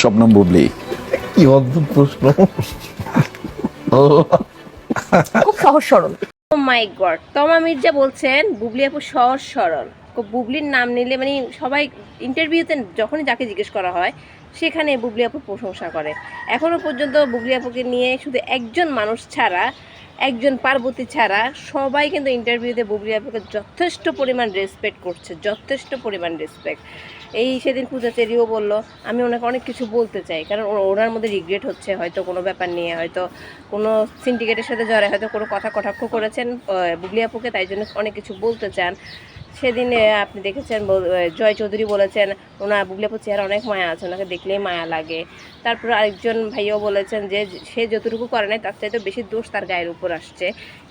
শবনম বুবলি কি অদ্ভুত প্রশ্ন। খুব সহজ সরল। ও মাই গড তমা মির্জা বলছেন বুবলি আপু সহজ সরল। বুবলির নাম নিলে মানে সবাই ইন্টারভিউতে যখনই যাকে জিজ্ঞেস করা হয় সেখানে বুবলি আপু প্রশংসা করে। এখনও পর্যন্ত বুবলি আপুকে নিয়ে শুধু একজন মানুষ ছাড়া একজন পার্বতী ছাড়া সবাই কিন্তু ইন্টারভিউতে বুবলি আপুকে যথেষ্ট পরিমাণ রেসপেক্ট করছে, যথেষ্ট পরিমাণ রেসপেক্ট এই সেদিন পূজা চেরিও বলল, আমি ওনাকে অনেক কিছু বলতে চাই, কারণ ওনার মধ্যে রিগ্রেট হচ্ছে, হয়তো কোনো ব্যাপার নিয়ে, হয়তো কোনো সিন্ডিকেটের সাথে জড়ায়, হয়তো কোনো কথা কটাক্ষ করেছেন বুবলি আপুকে, তাই জন্য অনেক কিছু বলতে চান। সেদিন আপনি দেখেছেন জয় চৌধুরী বলেছেন, ওনার বুগলেপুর চেহারা অনেক মায়া আছে, ওনাকে দেখলেই মায়া লাগে। তারপর আরেকজন ভাইও বলেছেন যে, সে যতটুকু করে নাই, তার চাইতে বেশি দোষ তার গায়ের উপর আসছে।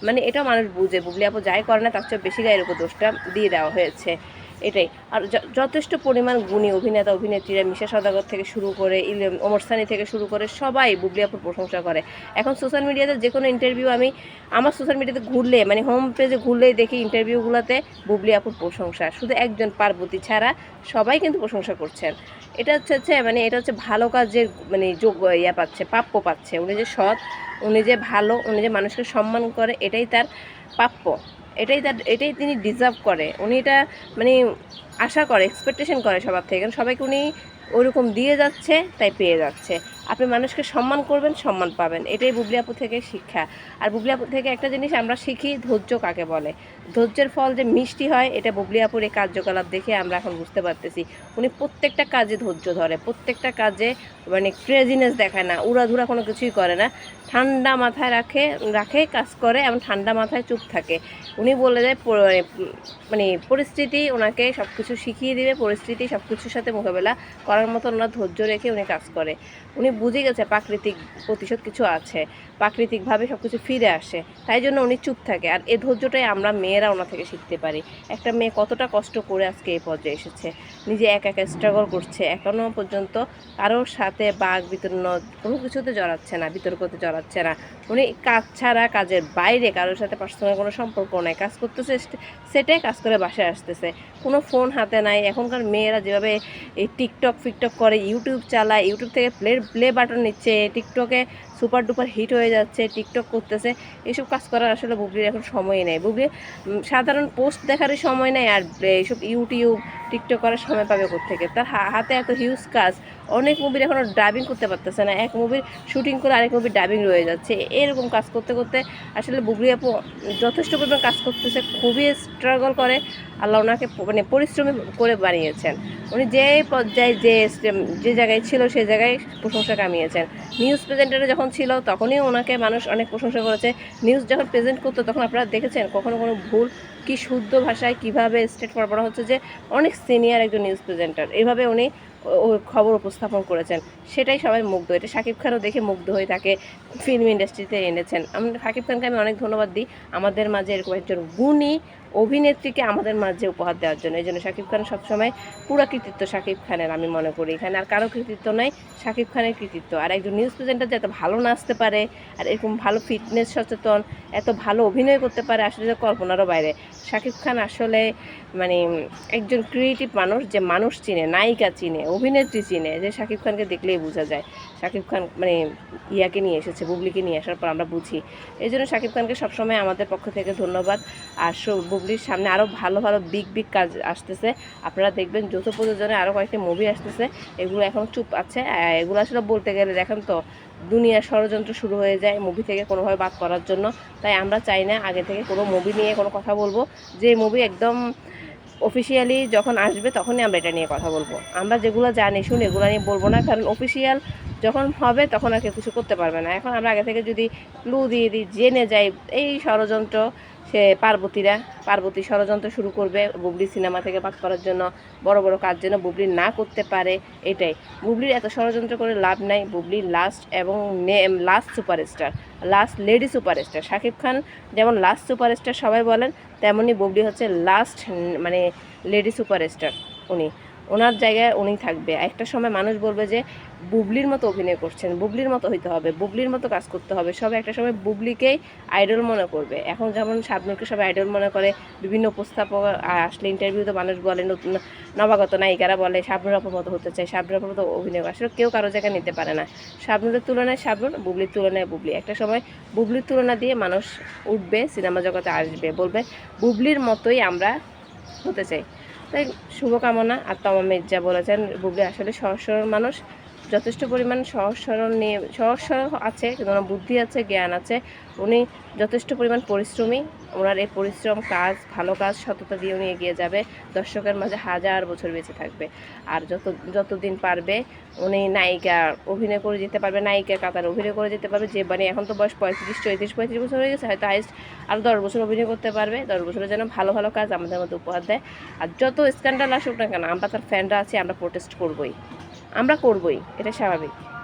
মানে এটা মানুষ বুঝে বুবলিয়াপু যাই করে না, তার চেয়ে বেশি গায়ের উপর দোষটা দিয়ে দেওয়া হয়েছে। এটাই। আর যথেষ্ট পরিমাণ গুণী অভিনেতা, অভিনেত্রীরা মিশা সদাগর থেকে শুরু করে ওমর সানি থেকে শুরু করে সবাই বুবলি আপুর প্রশংসা করে। এখন সোশ্যাল মিডিয়াতে যে কোনো ইন্টারভিউ আমি আমার সোশ্যাল মিডিয়াতে ঘুরলে মানে হোম পেজে ঘুরলেই দেখি ইন্টারভিউগুলোতে বুবলি আপুর প্রশংসা। শুধু একজন পার্বতী ছাড়া সবাই কিন্তু প্রশংসা করছেন। এটা হচ্ছে হচ্ছে মানে এটা হচ্ছে ভালো কাজের মানে যোগ্য ইয়া পাচ্ছে, প্রাপ্য পাচ্ছে। উনি যে সৎ, উনি যে ভালো, উনি যে মানুষকে সম্মান করে, এটাই তার প্রাপ্য। এটাই তার, এটাই তিনি ডিজার্ভ করে। উনি এটা মানে আশা করে এক্সপেকটেশন করে সবার থেকে। কারণ সবাইকে উনি ওরকম দিয়ে যাচ্ছে, তাই পেয়ে যাচ্ছে। আপনি মানুষকে সম্মান করবেন, সম্মান পাবেন। এটাই বুবলি আপু থেকে শিক্ষা। আর বুবলি আপু থেকে একটা জিনিস আমরা শিখি, ধৈর্য কাকে বলে? ধৈর্যের ফল যে মিষ্টি হয়, এটা বুবলি আপুর এই কার্যকলাপ দেখে আমরা এখন বুঝতে পারতেছি। উনি প্রত্যেকটা কাজে ধৈর্য ধরে, প্রত্যেকটা কাজে মানে ক্রেজিনেস দেখায় না, উড়াধুরা কোনো কিছুই করে না। ঠান্ডা মাথায় রাখে রাখে, কাজ করে, এবং ঠান্ডা মাথায় চুপ থাকে। উনি বলে দেয় মানে পরিস্থিতি ওনাকে সব কিছু শিখিয়ে দিবে, পরিস্থিতি সব কিছুর সাথে মোকাবেলা করার মতো ওনার ধৈর্য রেখে উনি কাজ করে। উনি বুঝে গেছে প্রাকৃতিক প্রতিশোধ কিছু আছে, প্রাকৃতিকভাবে সব কিছু ফিরে আসে, তাই জন্য উনি চুপ থাকে। আর এ ধৈর্যটাই আমরা মেয়েরা ওনা থেকে শিখতে পারি। একটা মেয়ে কতটা কষ্ট করে আজকে এই পর্যায়ে এসেছে, নিজে একা একা স্ট্রাগল করছে এখনও পর্যন্ত কারোর সাথে বাঘ বিতর্ণ কোনো কিছুতে জড়াচ্ছে না, বিতর্কতে জড়াচ্ছে না। উনি কাজ ছাড়া কাজের বাইরে কারোর সাথে পার্সোনাল কোনো সম্পর্ক নাই, কাজ করতেছে সেটাই কাজ করে বাসায় আসতেছে। কোনো ফোন হাতে নাই, এখনকার মেয়েরা যেভাবে এই টিকটক ফিকটক করে ইউটিউব চালায় ইউটিউব থেকে প্লে প্লে বাটন নিচ্ছে টিকটকে সুপার ডুপার হিট হয়ে যাচ্ছে টিকটক করতেছে। এইসব কাজ করার আসলে বুবলির এখন সময় নেই। বুবলি সাধারণ পোস্ট দেখারই সময় নেই আর এইসব ইউটিউব টিকটক করার সময় পাবে থেকে তার হাতে এত হিউজ কাজ। অনেক মুভির এখনও ডাবিং করতে পারতেছে না। এক মুভির শুটিং করে আরেক মুভির ডাবিং রয়ে যাচ্ছে। এরকম কাজ করতে করতে আসলে বুবলি আপু যথেষ্ট পরিমাণ কাজ করতেছে, খুবই স্ট্রাগল করে। আল্লাহ ওনাকে মানে পরিশ্রমী করে বানিয়েছেন। উনি যে পর্যায়ে যে যে জায়গায় ছিল সেই জায়গায় প্রশংসা কামিয়েছেন। নিউজ প্রেজেন্টারে যখন ছিল, তখনই ওনাকে মানুষ অনেক প্রশংসা করেছে। নিউজ যখন প্রেজেন্ট করতো, তখন আপনারা দেখেছেন কখনো কোনো ভুল কি শুদ্ধ ভাষায় কীভাবে স্টেট করা হচ্ছে যে, অনেক সিনিয়র একজন নিউজ প্রেজেন্টার এভাবে উনি খবর উপস্থাপন করেছেন। সেটাই সবাই মুগ্ধ। এটা শাকিব খানও দেখে মুগ্ধ হয়ে তাকে ফিল্ম ইন্ডাস্ট্রিতে এনেছেন। আমরা শাকিব খানকে আমি অনেক ধন্যবাদ দিই। আমাদের মাঝে এরকম একজন গুণী অভিনেত্রীকে আমাদের মাঝে উপহার দেওয়ার জন্য। এই জন্য শাকিব খান সবসময় পুরো কৃতিত্ব শাকিব খানের, আমি মনে করি। এখানে আর কারও কৃতিত্ব নয় শাকিব খানের কৃতিত্ব। আর একজন নিউজ প্রেজেন্টার যে এত ভালো নাচতে পারে, আর এরকম ভালো ফিটনেস সচেতন, এত ভালো অভিনয় করতে পারে, আসলে কল্পনারও বাইরে। শাকিব খান আসলে মানে একজন ক্রিয়েটিভ মানুষ যে মানুষ চিনে, নায়িকা চিনে, অভিনেত্রী চিনে, যে শাকিব খানকে দেখলেই বোঝা যায়। শাকিব খান মানে ইয়াকে নিয়ে এসেছে, বুবলিকে নিয়ে আসার পর আমরা বুঝি। এই জন্য শাকিব খানকে সবসময় আমাদের পক্ষ থেকে ধন্যবাদ। আর বুবলির সামনে আরও ভালো ভালো বিগ বিগ কাজ আসতেছে। আপনারা দেখবেন যৌথ প্রযোজনে আরও কয়েকটি মুভি আসতেছে। এগুলো এখন চুপ আছে। এগুলো আসলে বলতে গেলে দেখেন তো, দুনিয়ার ষড়যন্ত্র শুরু হয়ে যায় মুভি থেকে কোনোভাবে বাদ করার জন্য। তাই আমরা চাই না আগে থেকে কোনো মুভি নিয়ে কোনো কথা বলব। যে মুভি একদম অফিসিয়ালি যখন আসবে তখনই আমরা এটা নিয়ে কথা বলব। আমরা যেগুলো জানি, শুনি, এগুলো নিয়ে বলব না। কারণ অফিসিয়াল যখন হবে তখন আর কেউ কিছু করতে পারবে না। এখন আমরা আগে থেকে যদি ক্লু দিয়ে দিই, জেনে যাই, এই ষড়যন্ত্র সে পার্বতীরা, পার্বতী ষড়যন্ত্র শুরু করবে বুবলি সিনেমা থেকে বাদ করার জন্য, বড় বড় কাজ যেন বুবলি না করতে পারে, এটাই। বুবলির এত ষড়যন্ত্র করে লাভ নাই, বুবলি লাস্ট এবং last superstar last lady superstar Shakib Khan যেমন লাস্ট সুপারস্টার সবাই বলেন তেমনই বুবলি হচ্ছে লাস্ট মানে লেডি সুপারস্টার উনি। ওনার জায়গায় উনি থাকবে। একটা সময় মানুষ বলবে যে, বুবলির মতো অভিনয় করছেন, বুবলির মতো হইতে হবে, বুবলির মতো কাজ করতে হবে সবাই একটা সময় বুবলিকেই আইডল মনে করবে। এখন যেমন শাবনুরকে সবাই আইডল মনে করে, বিভিন্ন উপস্থাপক আসলে ইন্টারভিউতে মানুষ বলে, নতুন নবাগত নায়িকারা বলে, শাবনুর আপুর মতো হতে চায়, শাবনুর আপুর মতো অভিনয়। আসলে কেউ কারও জায়গায় নিতে পারে না। শাবনুরের তুলনায় শাবনুর, বুবলির তুলনায় বুবলি। একটা সময় বুবলির তুলনা দিয়ে মানুষ উঠবে, সিনেমা জগতে আসবে, বলবে, বুবলির মতোই আমরা হতে চাই। তাই শুভকামনা, আর তমা মির্জা বলেছেন, বুবলি আসলে সহজ সরল মানুষ। যথেষ্ট পরিমাণ সহজ সরল নিয়ে, সহজ সরল আছে বুদ্ধি আছে, জ্ঞান আছে। উনি যথেষ্ট পরিমাণ পরিশ্রমী। ওনার এই পরিশ্রম, কাজ, ভালো কাজ, সততা দিয়ে উনি এগিয়ে যাবে। দর্শকের মাঝে হাজার বছর বেঁচে থাকবে। আর যত, যতদিন পারবে, উনি নায়িকা অভিনয় করে যেতে পারবে নায়িকার কাতারে অভিনয় করে যেতে পারবে। যে মানে এখন তো বয়স পঁয়ত্রিশ, চৌত্রিশ, পঁয়ত্রিশ বছর হয়ে গেছে, হয়তো হাইস্ট আরও দশ বছর অভিনয় করতে পারবে। দশ বছরের যেন ভালো ভালো কাজ আমাদের মধ্যে উপহার দেয়। আর যত স্ক্যান্ডাল আসুক না কেন, আমরা তার ফ্যানরা আছি, আমরা প্রোটেস্ট করবই। আমরা করবই, এটা স্বাভাবিক।